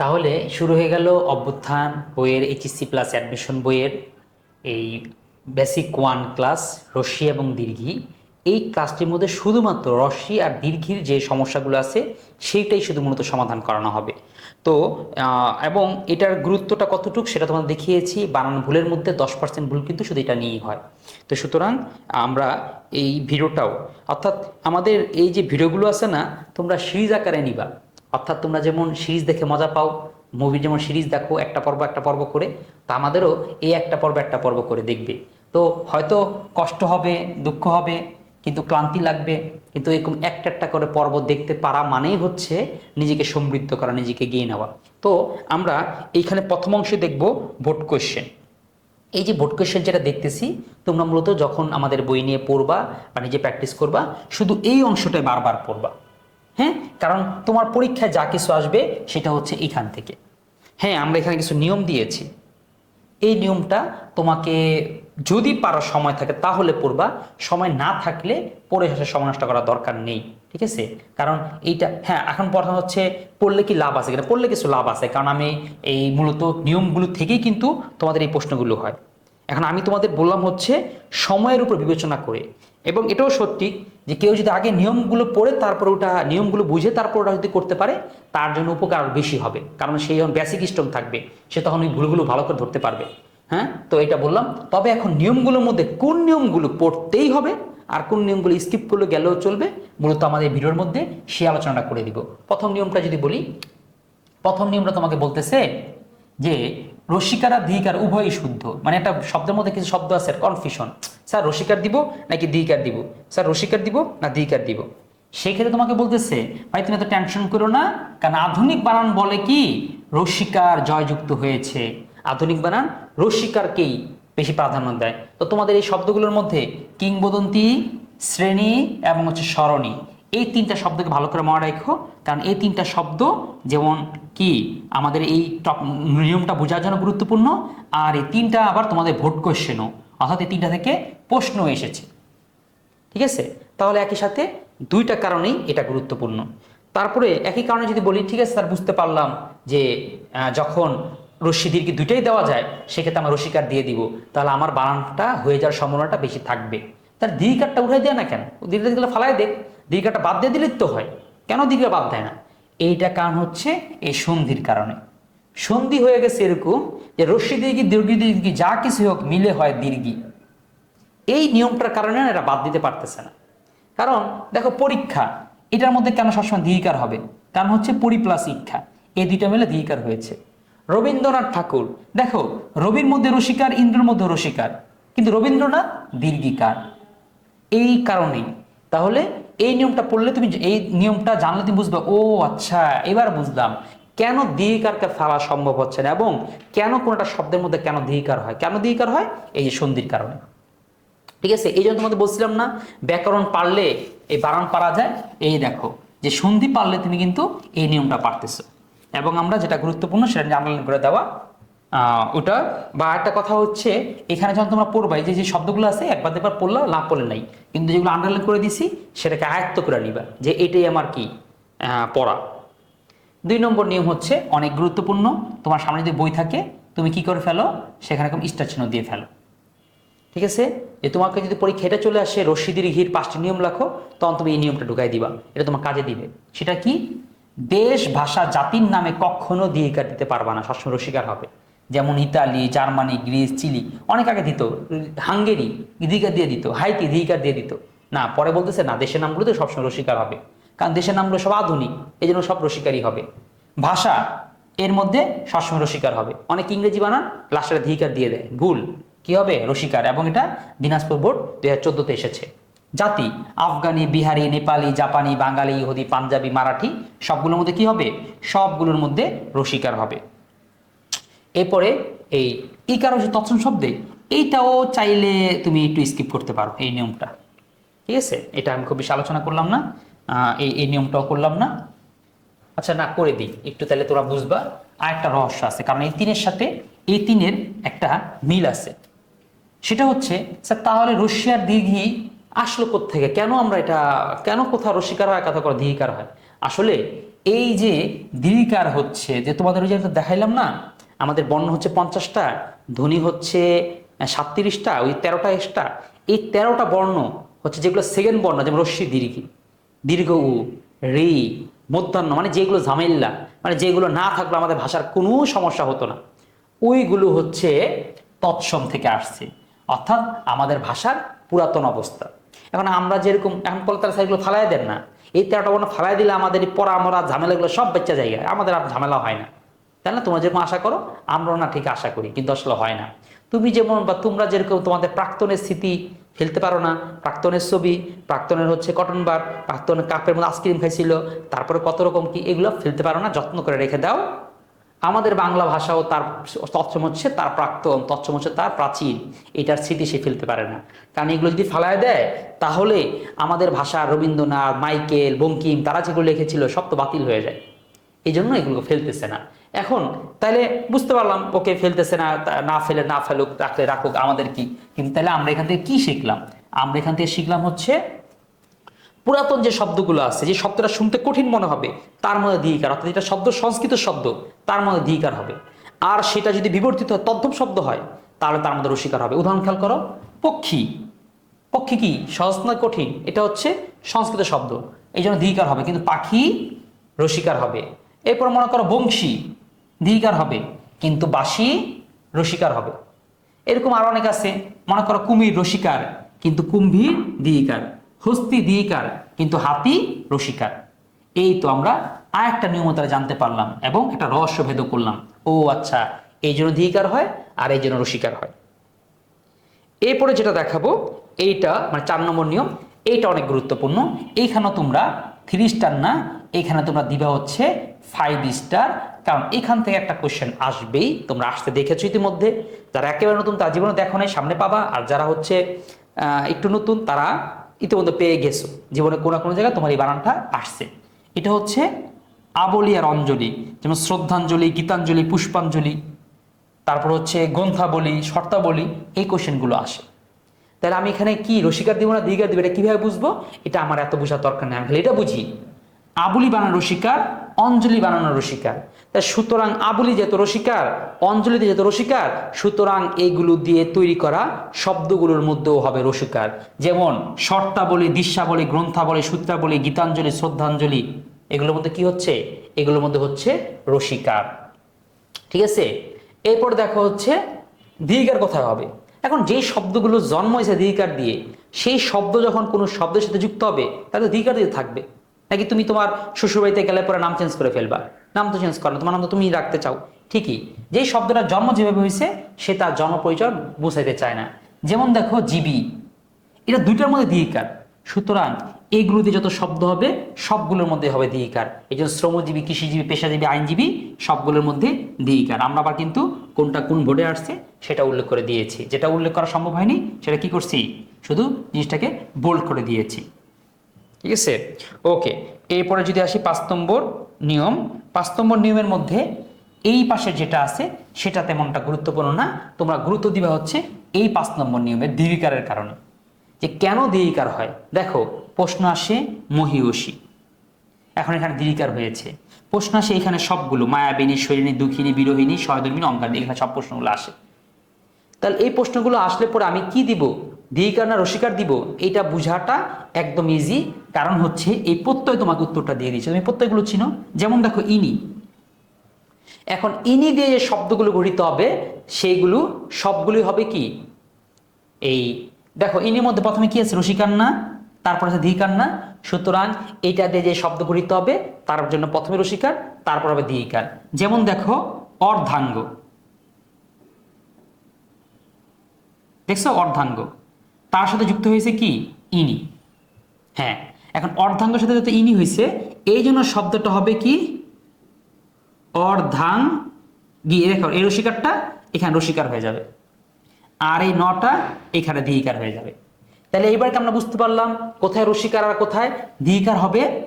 তাহলে শুরু হয়ে গেল অভ্যুত্থান বইয়ের এইচএসসি প্লাস অ্যাডমিশন বইয়ের এই বেসিক ওয়ান ক্লাস রশ্মি এবং দীর্ঘি। এই ক্লাসটির মধ্যে শুধুমাত্র রশ্মি আর দীর্ঘির যে সমস্যাগুলো আছে, সেইটাই শুধু মূলত সমাধান করানো হবে। তো এবং এটার গুরুত্বটা কতটুকু সেটা তোমাদের দেখিয়েছি। বানান ভুলের মধ্যে দশ পার্সেন্ট ভুল কিন্তু শুধু এটা নিয়েই হয়। তো সুতরাং আমরা এই ভিডিওটাও, অর্থাৎ আমাদের এই যে ভিডিওগুলো আছে না, তোমরা সিরিজ আকারে নিবা। অর্থাৎ তোমরা যেমন সিরিজ দেখে মজা পাও মুভি যেমন সিরিজ দেখো, একটা পর্ব একটা পর্ব করে, তা আমাদেরও এই একটা পর্ব একটা পর্ব করে দেখবে। তো হয়তো কষ্ট হবে, দুঃখ হবে, কিন্তু ক্লান্তি লাগবে, কিন্তু এরকম একটা একটা করে পর্ব দেখতে পারা মানেই হচ্ছে নিজেকে সমৃদ্ধ করা, নিজেকে গিয়ে নেওয়া। তো আমরা এইখানে প্রথম অংশে দেখব ভোট কোয়েশ্চেন এই যে ভোট কোয়েশ্চেন যেটা দেখতেছি, তোমরা মূলত যখন আমাদের বই নিয়ে পড়বা বা নিজে প্র্যাকটিস করবা, শুধু এই অংশটাই বারবার পড়বা। হ্যাঁ? কারণ তোমার পরীক্ষায় যা কিছু আসবে সেটা হচ্ছে এখান থেকে। হ্যাঁ আমরা এখানে কিছু নিয়ম দিয়েছি। এই নিয়মটা তোমাকে যদি পারো সময় থাকে তাহলে পড়বা। সময় না থাকলে পড়ে শেষে সময় নষ্ট করার দরকার নেই, ঠিক আছে? কারণ এইটা হ্যাঁ এখন প্রশ্ন হচ্ছে পড়লে কি লাভ আছে? কিনা পড়লে কিছু লাভ আছে। কারণ আমি এই মূলত নিয়মগুলো থেকেই কিন্তু তোমাদের এই প্রশ্নগুলো হয়। এখন আমি তোমাদের বললাম হচ্ছে সময়ের উপর বিবেচনা করে। এবং এটাও সত্যি যে কেউ যদি আগে নিয়মগুলো পড়ে, তারপর ওটা নিয়মগুলো বুঝে, তারপর ওটা যদি করতে পারে, তার জন্য উপকার আরও বেশি হবে। কারণ সেই যখন বেসিক স্ট্রং থাকবে, সে তখন ওই ভুলগুলো ভালো করে ধরতে পারবে। হ্যাঁ? তো এটা বললাম। তবে এখন নিয়মগুলোর মধ্যে কোন নিয়মগুলো পড়তেই হবে আর কোন নিয়মগুলো স্কিপ করলে গেলেও চলবে, মূলত আমাদের ভিডিওর মধ্যে সে আলোচনাটা করে দিব। প্রথম নিয়মটা যদি বলি, প্রথম নিয়মটা তোমাকে বলতেছে যে রসিকার দিহিকার উভয়ই শুদ্ধ। মানে একটা শব্দের মধ্যে কিছু শব্দ আছে কনফিউশন স্যার, রসিকার দিব নাকি দিহিকার দিব? স্যার, রসিকার দিব না দিহিকার দিব? সেক্ষেত্রে তোমাকে বলতেছে, ভাই, তুমি এত টেনশন করো না, কারণ আধুনিক বানান বলে কি? রসিকার জয়যুক্ত হয়েছে। আধুনিক বানান রসিকারকেই বেশি প্রাধান্য দেয়। তো তোমাদের এই শব্দগুলোর মধ্যে কিংবদন্তি, শ্রেণি এবং হচ্ছে স্মরণী এই তিনটা শব্দকে ভালো করে মনে রাখো, কারণ এই তিনটা শব্দ যেমন কি, আমাদের এই নিয়মটা বোঝার জন্য গুরুত্বপূর্ণ, আর এই তিনটা আবার তোমাদের ভোট কোয়েশ্চেনও অর্থাৎ এই তিনটা থেকে প্রশ্ন এসেছে। ঠিক আছে? তাহলে একই সাথে দুইটা কারণেই এটা গুরুত্বপূর্ণ। তারপরে একই কারণে যদি বলি, ঠিক আছে স্যার বুঝতে পারলাম যে যখন রশ্মি দীর্ঘ দুইটাই দেওয়া যায়, সেক্ষেত্রে আমার রশিকার দিয়ে দিব। তাহলে আমার বানানটা হয়ে যাওয়ার সম্ভাবনাটা বেশি থাকবে। তার দীর্ঘারটা উঠাই দেয় না কেন? দীর্ঘ দিলে ফালাই দেখ দীর্ঘাটা বাদ দিয়ে দিলে তো হয়। কেন দীর্ঘ বাদ দেয় না? এইটা কারণ হচ্ছে এই সন্ধির কারণে। সন্ধি হয়ে গেছে এরকম যে রশ্মি দীর্ঘি, দীর্ঘ দীর্ঘি, যা কিছু হোক মিলে হয় দীর্ঘি। এই নিয়মটার কারণে এরা বাদ দিতে পারতেছে না। কারণ দেখো পরীক্ষা, এটার মধ্যে কেন সবসময় দীহিকার হবে? কারণ হচ্ছে পরি প্লাস ইক্ষা এই দুইটা মিলে দীহিকার হয়েছে। রবীন্দ্রনাথ ঠাকুর, দেখো রবির মধ্যে রসিকার, ইন্দ্রের মধ্যে রসিকার। কিন্তু রবীন্দ্রনাথ দীর্ঘিকার। এই কারণেই। তাহলে এই নিয়মটা পড়লে তুমি এই নিয়মটা জানলে তুমি বুঝবে, ও আচ্ছা এবার বুঝলাম। কেন দীহিকারকে ফেলা সম্ভব হচ্ছে না এবং কেন কোনোটা শব্দের মধ্যে কেন দীহিকার হয়? কেন দীহিকার হয়? এই যে সন্ধির কারণে। ঠিক আছে? এই জন্য তোমাদের বলছিলাম না, ব্যাকরণ পারলে এই বানান পারা যায়। এই দেখো, যে সন্ধি পারলে তুমি কিন্তু এই নিয়মটা পারতেছো। এবং আমরা যেটা গুরুত্বপূর্ণ সেটা আন্ডারলাইন করে দেওয়া ওটা। বা একটা কথা হচ্ছে, এখানে যখন তোমরা পড়বা যে যে শব্দগুলো আছে, একবার একবার পড়লা না পড়লে নাই। কিন্তু যেগুলো আন্ডারলাইন করে দিছি, সেটাকে আয়ত্ত করে নিবা, যে এটাই আমার কি? পড়া। দুই নম্বর নিয়ম হচ্ছে, অনেক গুরুত্বপূর্ণ, তোমার সামনে যদি বই থাকে, তুমি কি করে ফেলো? সেখানে এরকম স্টার চিহ্ন দিয়ে ফেলো। ঠিক আছে? যে তোমাকে যদি পরীক্ষা এটা চলে আসে, রশিদির ঘির পাঁচটি নিয়ম রাখো, তখন তুমি এই নিয়মটা ঢুকাই দিবা। এটা তোমার কাজে দিবে। সেটা কি? দেশ, ভাষা, জাতির নামে কখনো দিহিকার দিতে পারবা না, সবসময় রসিকার হবে। যেমন ইতালি, জার্মানি, গ্রিস, চিলি, অনেক আগে দিত। হাঙ্গেরি দিহিকার দিয়ে দিত, হাইতি দিহিকার দিয়ে দিত। না, পরে বলতেছে, না, দেশের নামগুলোতে সবসময় রসিকার হবে। কারণ দেশের নামগুলো সব আধুনিক এই জন্য সব রসিকারই হবে। ভাষা, এর মধ্যে সবসময় রসিকার হবে। অনেক ইংরেজি বানান, লাস্টের ধিকার দিয়ে দেয়। ভুল। কি হবে? রসিকার। এবং এটা দিনাজপুর বোর্ড দুই হাজার চোদ্দোতে এসেছে। জাতি, আফগানি, বিহারি, নেপালি, জাপানি, বাঙালি, ইহুদি, পাঞ্জাবি, মারাঠি, সবগুলোর মধ্যে কি হবে? সবগুলোর মধ্যে রসিকার হবে। এরপরে এই ইকার হচ্ছে তৎসম শব্দে, এইটাও চাইলে তুমি একটু স্কিপ করতে পারো এই নিয়মটা। ঠিক আছে? এটা আমি খুব বেশি আলোচনা করলাম না। এই এই নিয়মটাও করলাম না। আচ্ছা না, করে দিই। একটু তাহলে তোরা বুঝবা। আর একটা রহস্য আছে, কারণ এই তিনের সাথে, এই তিনের একটা মিল আছে। সেটা হচ্ছে, স্যার, তাহলে রশিয়ার দীর্ঘি আসলো থেকে কেন আমরা এটা, কেন কোথাও রসিকার হয় কোথাও কোথাও দীর্ঘিকার হয়? আসলে এই যে দীর্ঘার হচ্ছে, যে তোমাদের ওই যে দেখাইলাম না আমাদের বর্ণ হচ্ছে পঞ্চাশটা, ধ্বনি হচ্ছে সাতত্রিশটা, ওই তেরোটা এক্সট্রা এই তেরোটা বর্ণ হচ্ছে যেগুলো সেকেন্ড বর্ণ, যেমন রশ্মি, দীর্ঘি, দীর্ঘ উ, রি, মধ্যাহ্ন মানে যেগুলো ঝামেল্লা মানে যেগুলো না থাকলে আমাদের ভাষার কোনো সমস্যা হতো না। ওইগুলো হচ্ছে তৎসম থেকে আসছে, অর্থাৎ আমাদের ভাষার পুরাতন অবস্থা। এখন আমরা যেরকম, এখন কলতার সাইডগুলো ফালাই দেন না, এই তেরোটা বর্ণ ফালাই দিলে আমাদের এই পড়া, মরা, ঝামেলাগুলো সব বাচ্চা জায়গায় আমাদের আর ঝামেলা হয় না। তাই না? তোমরা যেরকম আশা করো, আমরাও না ঠিক আশা করি, কিন্তু আসলে হয় না। তুমি যেমন বা তোমরা যেরকম তোমাদের প্রাক্তনের স্মৃতি ফেলতে পারো না, প্রাক্তনের ছবি, প্রাক্তনের হচ্ছে কটন বার প্রাক্তনের কাপের মধ্যে আইসক্রিম খাইছিল, তারপরে কত রকম কি এগুলো ফেলতে পারো না, যত্ন করে রেখে দাও। আমাদের বাংলা ভাষাও তার তৎসম হচ্ছে তার প্রাক্তন, তৎসম হচ্ছে তার প্রাচীন, এটার স্মৃতি সে ফেলতে পারে না। কারণ এগুলো যদি ফালায় দেয়, তাহলে আমাদের ভাষা রবীন্দ্রনাথ, মাইকেল, বঙ্কিম, তারা যেগুলো লিখেছিল সব তো বাতিল হয়ে যায়। এই জন্য এগুলো ফেলতেছে না। এখন তাহলে বুঝতে পারলাম, ওকে ফেলতেছে না না ফেলে, না ফেলুক, রাখলে রাখুক, আমাদের কি? কিন্তু তাহলে আমরা এখান থেকে কি শিখলাম? আমরা এখান থেকে শিখলাম হচ্ছে, পুরাতন যে শব্দগুলো আছে, যে শব্দটা শুনতে কঠিন মনে হবে, তার মধ্যে দীকার অর্থাৎ এটা শব্দ, সংস্কৃত শব্দ, তার মধ্যে দীকার হবে। আর সেটা যদি বিবর্তিত হয় তদ্ভব শব্দ হয়, তাহলে তার মধ্যে রসিকার হবে। উদাহরণ খেয়াল করো, পক্ষী। পক্ষী কি? সহজ নয় কঠিন? এটা হচ্ছে সংস্কৃত শব্দ। এই জন্য দীকার হবে, কিন্তু পাখি রসিকার হবে। এরপর মনে করো বংশী। দীকার হবে, কিন্তু বাসি রসিকার হবে। এরকম আরও অনেক আছে। মনে করো কুমির রসিকার, কিন্তু কুম্ভীর দিইকার হস্তি দিইকার কিন্তু হাতি রসিকার। এই তো আমরা আর একটা নিয়মতারা জানতে পারলাম এবং একটা রহস্য ভেদ করলাম। ও আচ্ছা এই জন্য দিইকার হয় আর এই জন্য রসিকার হয়। এরপরে যেটা দেখাবো, এইটা মানে চার নম্বর নিয়ম, এইটা অনেক গুরুত্বপূর্ণ। এইখানেও তোমরা থ্রি স্টার না এইখানে তোমরা দিবা হচ্ছে ফাইভ স্টার কারণ এখান থেকে একটা কোশ্চেন আসবেই, তোমরা আসতে দেখেছ ইতিমধ্যে। যারা একেবারে নতুন, তার জীবনে দেখো নাই, সামনে পাবা। আর যারা হচ্ছে একটু নতুন, তারা ইতিমধ্যে পেয়ে গেছো। জীবনে কোনো কোনো জায়গায় তোমার এই বানানটা আসছে। এটা হচ্ছে আবলি আর অঞ্জলি, যেমন শ্রদ্ধাঞ্জলি, গীতাঞ্জলি, পুষ্পাঞ্জলি, তারপর হচ্ছে গ্রন্থাবলী, শর্তাবলী, এই কোশ্চেনগুলো আসে। তাহলে আমি এখানে কি রসিকার দিব না দীঘার দিব, এটা কীভাবে বুঝব? এটা আমার এত বোঝার দরকার নেই, আমি খালি এটা বুঝি। আবুলি বানানো রসিকার অঞ্জলি বানানো রসিকার তা সুতরাং আবুলি যেহেতু রসিকার অঞ্জলিতে যেহেতু রসিকার সুতরাং এইগুলো দিয়ে তৈরি করা শব্দগুলোর মধ্যেও হবে রসিকার যেমন শর্তাবলী দৃশ্যাবলী গ্রন্থাবলী, সূত্রাবলী, গীতাঞ্জলি, শ্রদ্ধাঞ্জলি, এগুলোর মধ্যে কি হচ্ছে? এগুলোর মধ্যে হচ্ছে রসিকার ঠিক আছে? এরপর দেখো হচ্ছে দীর্ঘার কোথায় হবে। এখন যে শব্দগুলো জন্ম হয়েছে দীর্ঘার দিয়ে সেই শব্দ যখন কোনো শব্দের সাথে যুক্ত হবে তাহলে দীর্ঘার দিয়ে থাকবে। নাকি তুমি তোমার শ্বশুরবাড়িতে গেলে পরে নাম চেঞ্জ করে ফেলবা? নাম তো চেঞ্জ করো না, তোমার নাম তো তুমি রাখতে চাও। ঠিকই যে শব্দটা জন্ম যেভাবে হয়েছে সে তার জন্ম পরিচয় বুঝাইতে চায় না। যেমন দেখো জিবি। এটা দুইটার মধ্যে দীর্ঘার সুতরাং এইগুলোতে যত শব্দ হবে, সবগুলোর মধ্যে হবে দীর্ঘার এই জন্য শ্রমজীবী, কৃষিজীবী, পেশাজীবী, আইনজীবী, সবগুলোর মধ্যে দীর্ঘার আমরা আবার কিন্তু কোনটা কোন বোর্ডে আসছে সেটা উল্লেখ করে দিয়েছি। যেটা উল্লেখ করা সম্ভব হয়নি, সেটা কি করছি? শুধু জিনিসটাকে বোল্ড করে দিয়েছি। ঠিক আছে? ওকে এরপরে যদি আসি পাঁচ নম্বর নিয়ম। পাঁচ নম্বর নিয়মের মধ্যে এই পাশে যেটা আছে সেটা তেমনটা গুরুত্বপূর্ণ না। তোমরা গুরুত্ব দিবা হচ্ছে এই পাঁচ নম্বর নিয়মের দীর্ঘিকারের কারণে। যে কেন দীর্ঘিকার হয়? দেখো, প্রশ্ন আসে মহিষী এখন এখানে দীর্ঘিকার হয়েছে। প্রশ্ন আসে এখানে সবগুলো, মায়াবিনী শৈলিনী দুঃখিনী বিরোহিনী সহধর্মিনী অঙ্কার এখানে সব প্রশ্নগুলো আসে। তাহলে এই প্রশ্নগুলো আসলে পরে আমি কি দিব? দীর্ঘিকার না রসিকার দিব? এটা বুঝাটা একদম ইজি কারণ হচ্ছে এই প্রত্যয় তোমাকে উত্তরটা দিয়ে দিয়েছে। তুমি প্রত্যয়গুলো চিনো? যেমন দেখো ইনি। এখন ইনি দিয়ে যে শব্দগুলো গঠিত হবে, সেইগুলো সবগুলোই হবে কি? এই দেখো, ইনির মধ্যে প্রথমে কি আছে? রসিকান্না তারপর আছে ধীকার না সুতরাং এটা দিয়ে যে শব্দ গঠিত হবে, তার জন্য প্রথমে রসিকার তারপর হবে ধীকার যেমন দেখো, অর্ধাঙ্গ। দেখছ? অর্ধাঙ্গ। তার সাথে যুক্ত হয়েছে কি? ইনি। হ্যাঁ এখন অর্ধাঙ্গের সাথে যত ইনি হয়েছে, এই জন্য শব্দটা হবে কি? অর্ধাং দেখো, এই রসিকারটা এখানে রসিকার হয়ে যাবে। আর এই নটা এখানে ধীকার হয়ে যাবে। তাহলে এইবারকে আমরা বুঝতে পারলাম? কোথায় রসিকার আর কোথায় ধীকার হবে?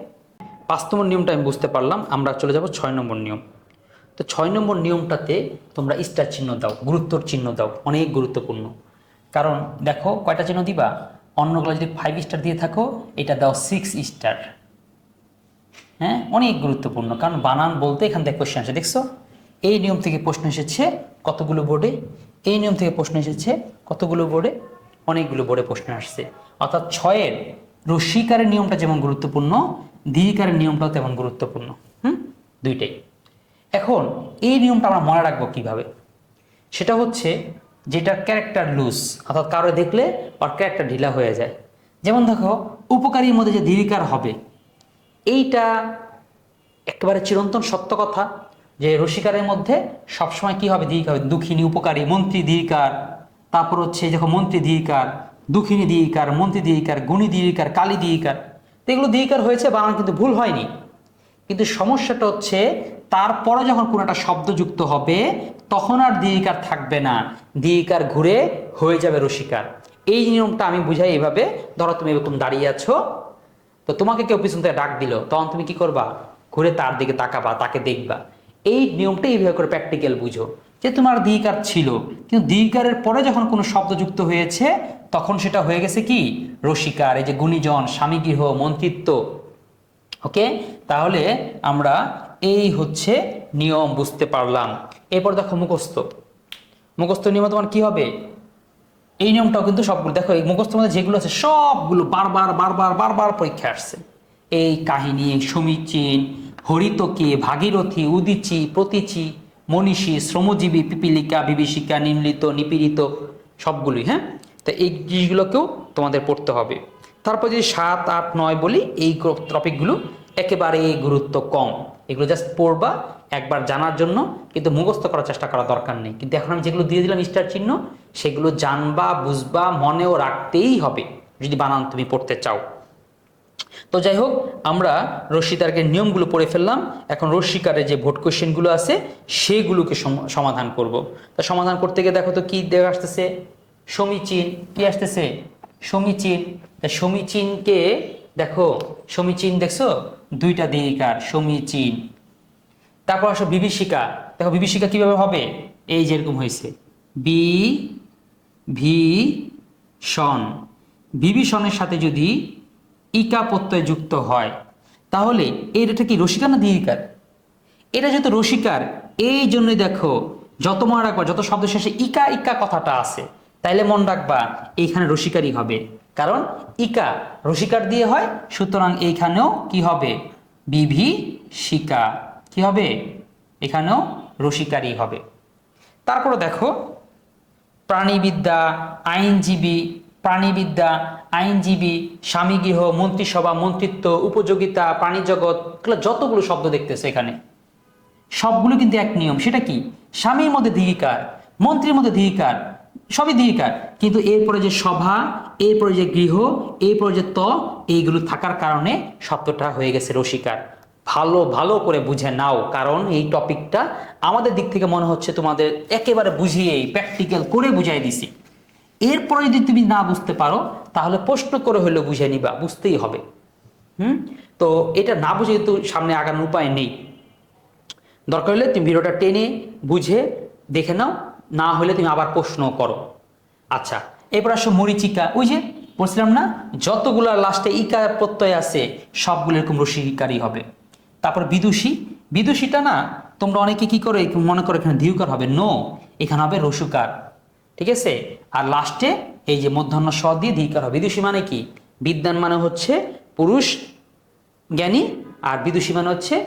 পাঁচ নম্বর নিয়মটা আমি বুঝতে পারলাম। আমরা চলে যাব ছয় নম্বর নিয়ম। তো ছয় নম্বর নিয়মটাতে তোমরা স্টার চিহ্ন দাও, গুরুত্বর চিহ্ন দাও। অনেক গুরুত্বপূর্ণ। কারণ দেখো, কয়টা চিহ্ন দিবা? অন্যগুলো যদি ফাইভ স্টার দিয়ে থাকো, এটা দাও সিক্স স্টার হ্যাঁ? অনেক গুরুত্বপূর্ণ। কারণ বানান বলতে এখান থেকে কোশ্চেন আসে। দেখছ? এই নিয়ম থেকে প্রশ্ন এসেছে কতগুলো বোর্ডে এই নিয়ম থেকে প্রশ্ন এসেছে, কতগুলো বোর্ডে? অনেকগুলো বোর্ডে প্রশ্ন আসছে। অর্থাৎ ছয়ের রস্বীকারের নিয়মটা যেমন গুরুত্বপূর্ণ দীর্ঘিকারের নিয়মটাও তেমন গুরুত্বপূর্ণ। হুম? দুইটাই। এখন এই নিয়মটা আমরা মনে রাখব কীভাবে? সেটা হচ্ছে যেটা ক্যারেক্টার লুজ অর্থাৎ কারও দেখলে ওর ক্যারেক্টার ঢিলা হয়ে যায়। যেমন দেখো, উপকারীর মধ্যে যে দীর্ঘিকার হবে, এইটা একেবারে চিরন্তন সত্য কথা। যে রসিকারের মধ্যে সবসময় কি হবে দীর্ঘ হবে? দুঃখিনী, উপকারী, মন্ত্রী দীর্ঘার তারপর হচ্ছে যখন মন্ত্রী দীর্ঘার দুঃখিনী দীর্ঘার মন্ত্রী দীর্ঘার গুণী দীর্ঘার কালী দীর্ঘার এগুলো দীর্ঘার হয়েছে, বানান কিন্তু ভুল হয়নি। কিন্তু সমস্যাটা হচ্ছে, তারপরে যখন কোনো একটা শব্দ যুক্ত হবে, তখন আর দীর্ঘার থাকবে না। দীর্ঘার ঘুরে হয়ে যাবে রসিকার। এই নিয়মটা আমি বুঝাই এভাবে। ধরো তুমি এরকম দাঁড়িয়ে আছো, তো তোমাকে কেউ পিছন থেকে ডাক দিল, তখন তুমি কি করবা? ঘুরে তার দিকে তাকাবা, তাকে দেখবা। এই নিয়মটা এইভাবে করে প্র্যাকটিক্যাল বুঝো। যে তোমার দীকার ছিল, কিন্তু দীকারের পরে যখন কোনো শব্দ যুক্ত হয়েছে, তখন সেটা হয়ে গেছে কি? রসিকার, এই যে গুণীজন, স্বামীগৃহ, মন্ত্রিত্ব। ওকে? তাহলে আমরা এই হচ্ছে নিয়ম বুঝতে পারলাম। এরপর দেখো মুখস্থ। মুখস্থ নিয়ম তোমার কি হবে? এই নিয়মটাও কিন্তু সবগুলো, দেখো এই মুখস্থ মধ্যে যেগুলো আছে সবগুলো বারবার বারবার বারবার পরীক্ষা আসছে। এই কাহিনী সমীচীন হরিতকে, ভাগীরথী, উদিচি, প্রতীচি, মনীষী, শ্রমজীবী, পিপিলিকা, বিভীষিকা নিম্লিত নিপীড়িত, সবগুলোই হ্যাঁ? তো এই জিনিসগুলোকেও তোমাদের পড়তে হবে। তারপর যদি সাত, আট, নয় বলি, এই টপিকগুলো একেবারে গুরুত্ব কম। এগুলো জাস্ট পড়বা, একবার জানার জন্য, কিন্তু মুখস্থ করার চেষ্টা করা দরকার নেই। কিন্তু এখন আমি যেগুলো দিয়ে দিলাম স্টার চিহ্ন, সেগুলো জানবা, বুঝবা, মনেও রাখতেই হবে, যদি বানান তুমি পড়তে চাও। তো যাই হোক, আমরা রশ্মিতার্কের নিয়মগুলো পড়ে ফেললাম। এখন রশ্মিকারের যে ভোট কোশ্চেনগুলো আছে, সেগুলোকে সমাধান করব। তা সমাধান করতে গিয়ে দেখো তো কি দেখা আসতেছে? সমীচীন। কি আসতেছে? সমীচীন। তা সমীচীনকে দেখো, সমীচীন দেখছ? দুইটা দীর্ঘার সমীচীন। তারপর আসো বিভীষিকা। দেখো বিভীষিকা কীভাবে হবে? এই যেরকম হয়েছে। বি, ভি, সন। বিভীষণের সাথে যদি ইকা প্রত্যয় যুক্ত হয়। তাহলে এটা কি রসিকা না দীর্ঘিকার এটা যেহেতু রসিকার, এই জন্যই দেখো, যত মনে রাখবা, যত শব্দ শেষে ইকা ইকা কথাটা আছে, তাইলে মন রাখবা এইখানে রসিকারই হবে। কারণ ইকা রসিকার দিয়ে হয়, সুতরাং এইখানেও কি হবে? বিভি শিকা কি হবে? এখানেও রসিকারই হবে। তারপরে দেখো, প্রাণীবিদ্যা, আইনজীবী প্রাণীবিদ্যা, আইনজীবী, স্বামীগৃহ, মন্ত্রিসভা, মন্ত্রিত্ব, উপযোগিতা প্রাণীজগৎ এগুলো যতগুলো শব্দ দেখতেছে এখানে, সবগুলো কিন্তু এক নিয়ম। সেটা কি? স্বামীর মধ্যে দীর্ঘিকার মন্ত্রীর মধ্যে দীর্ঘিকার সবই দীর্ঘিকার কিন্তু এরপরে যে সভা, এরপরে যে গৃহ, এরপরে যে ত, এইগুলো থাকার কারণে শব্দটা হয়ে গেছে রসিকার। ভালো ভালো করে বুঝে নাও, কারণ এই টপিকটা আমাদের দিক থেকে মনে হচ্ছে তোমাদের একেবারে বুঝিয়েই প্র্যাকটিক্যাল করে বুঝাই দিছি। এরপরে যদি তুমি না বুঝতে পারো, তাহলে প্রশ্ন করে হলেও বুঝে নিবা, বুঝতেই হবে। হুম? তো এটা না বুঝে কিন্তু সামনে আগানোর উপায় নেই। দরকার হলে তুমি ভিডিওটা টেনে বুঝে দেখে নাও, না হলে তুমি আবার প্রশ্ন করো। আচ্ছা এরপর আসো মরিচিকা। ওই যে বলছিলাম না, যতগুলো লাস্টে ইকা প্রত্যয় আছে, সবগুলো এরকম রসিকারই হবে। তারপর বিদুষী। বিদুষীটা না, তোমরা অনেকে কি করে, মনে করো এখানে দীর্ঘকার হবে? নো এখানে হবে রসুকার। ঠিক আছে? আর লাস্টে এই যে মধ্যাহ্ন স দিয়ে দীর্ঘকার হবে। বিদুষী মানে কি? বিদ্যান মানে হচ্ছে পুরুষ জ্ঞানী, আর বিদুষী মানে হচ্ছে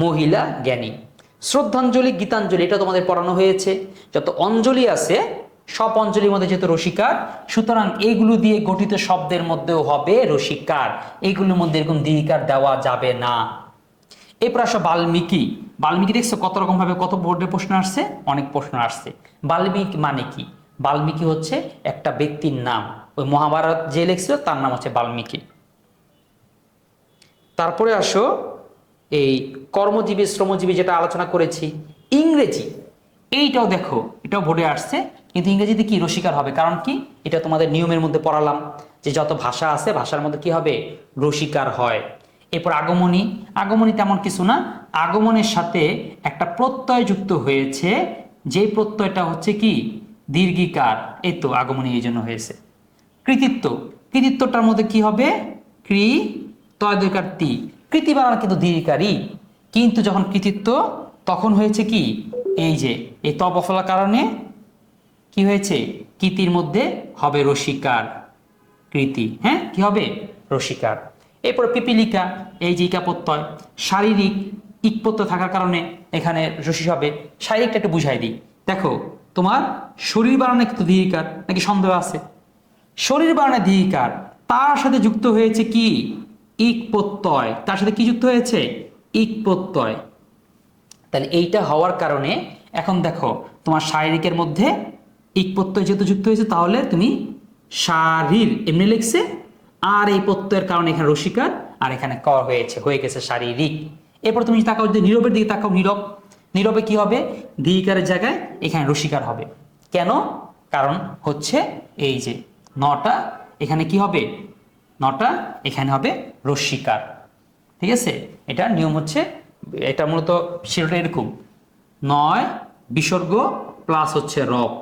মহিলা জ্ঞানী। শ্রদ্ধাঞ্জলি, গীতাঞ্জলি, এটা তোমাদের পড়ানো হয়েছে। যত অঞ্জলি আছে, সব অঞ্জলির মধ্যে যেহেতু রসিকার, সুতরাং এইগুলো দিয়ে গঠিত শব্দের মধ্যেও হবে রসিকার। এইগুলোর মধ্যে এরকম দীর্ঘার দেওয়া যাবে না। এরপর আসো বাল্মীকি। বাল্মীকি দেখছ কত রকম ভাবে কত বোর্ডে প্রশ্ন আসছে? অনেক প্রশ্ন আসছে। বাল্মীকি মানে কি? বাল্মীকি হচ্ছে একটা ব্যক্তির নাম। ওই মহাভারত যে লেখছিল তার নাম হচ্ছে বাল্মীকি। তারপরে আসো, এই কর্মজীবী, শ্রমজীবী যেটা আলোচনা করেছি, ইংরেজি। এইটাও দেখো, এটাও বোর্ডে আসছে, কিন্তু ইংরেজিতে কি রসিকার হবে? কারণ কি? এটা তোমাদের নিয়মের মধ্যে পড়ালাম যে যত ভাষা আছে, ভাষার মধ্যে কি হবে? রসিকার হয়। এরপর আগমনী। আগমনী তেমন কিছু না। আগমনের সাথে একটা প্রত্যয় যুক্ত হয়েছে। যে প্রত্যয়টা হচ্ছে কি? দীর্ঘিকার। এই তো আগমনী এই জন্য হয়েছে। কৃতিত্ব। কৃতিত্বটার মধ্যে কি হবে? কৃ তয় দরকার তি। কৃতি বানান কিন্তু দীর্ঘিকারই কিন্তু যখন কৃতিত্ব, তখন হয়েছে কি? এই যে, এই তপ ফলার কারণে কি হয়েছে? কৃতির মধ্যে হবে রসিকার কৃতি। হ্যাঁ? কি হবে? রসিকার। এরপরে পিপিলিকা, এই যে ইকা প্রত্যয় শারীরিক ইক প্রত্যয় থাকার কারণে এখানে রসি হবে। শারীরিকটা একটু বুঝাই দিই। দেখো তোমার শরীর বানানো কিন্তু দীর্ঘিকার নাকি সন্দেহ আছে? শরীর বানানো দীর্ঘিকার তার সাথে যুক্ত হয়েছে কি? ইক প্রত্যয়। তার সাথে কি যুক্ত হয়েছে? ইক প্রত্যয়। তাহলে এইটা হওয়ার কারণে এখন দেখো, তোমার শারীরিকের মধ্যে ইক প্রত্যয় যেহেতু যুক্ত হয়েছে, তাহলে তুমি শারীর, এমনি লিখছে, আর এই প্রত্যয়ের কারণে এখানে রসিকার, আর এখানে ক হয়েছে, হয়ে গেছে শারীরিক। এরপর তুমি তাকাও যদি নীরবের দিকে তাকাও, নীরব। নীরবে কি হবে? দীকারের জায়গায় এখানে রসিকার হবে। কেন? কারণ হচ্ছে এই যে নটা এখানে কি হবে? নটা এখানে হবে রস্বীকার ঠিক আছে? এটা নিয়ম হচ্ছে, এটা মূলত শিরোটা এরকম। নয় বিসর্গ প্লাস হচ্ছে রব।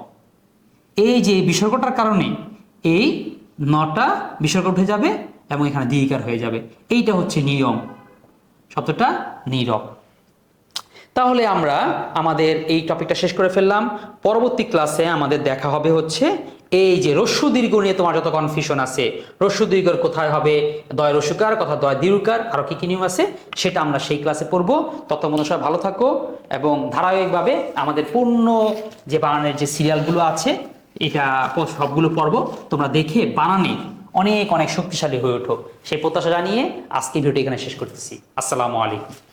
এই যে বিসর্গটার কারণে এই নটা বিসর্গ উঠে যাবে এবং এখানে দীর্ঘার হয়ে যাবে। এইটা হচ্ছে নিয়ম। শব্দটা নীরব। তাহলে আমরা আমাদের এই টপিকটা শেষ করে ফেললাম। পরবর্তী ক্লাসে আমাদের দেখা হবে হচ্ছে এই যে রস্যু দীর্ঘ নিয়ে তোমার যত কনফিউশন আছে, রস্যু দীর্ঘর কোথায় হবে, দয় রসুকার কথা দয় দীর্ঘকার আরও কি কি নিয়ম আছে, সেটা আমরা সেই ক্লাসে পড়ব। তত সবাই ভালো থাকো এবং ধারাবাহিকভাবে আমাদের পূর্ণ যে বানানের যে সিরিয়ালগুলো আছে, এটা সবগুলো পর্ব তোমরা দেখে বানানে অনেক অনেক শক্তিশালী হয়ে ওঠো। সেই প্রত্যাশা জানিয়ে আজকে ভিডিওটি এখানে শেষ করতেছি। আসসালামু আলাইকুম।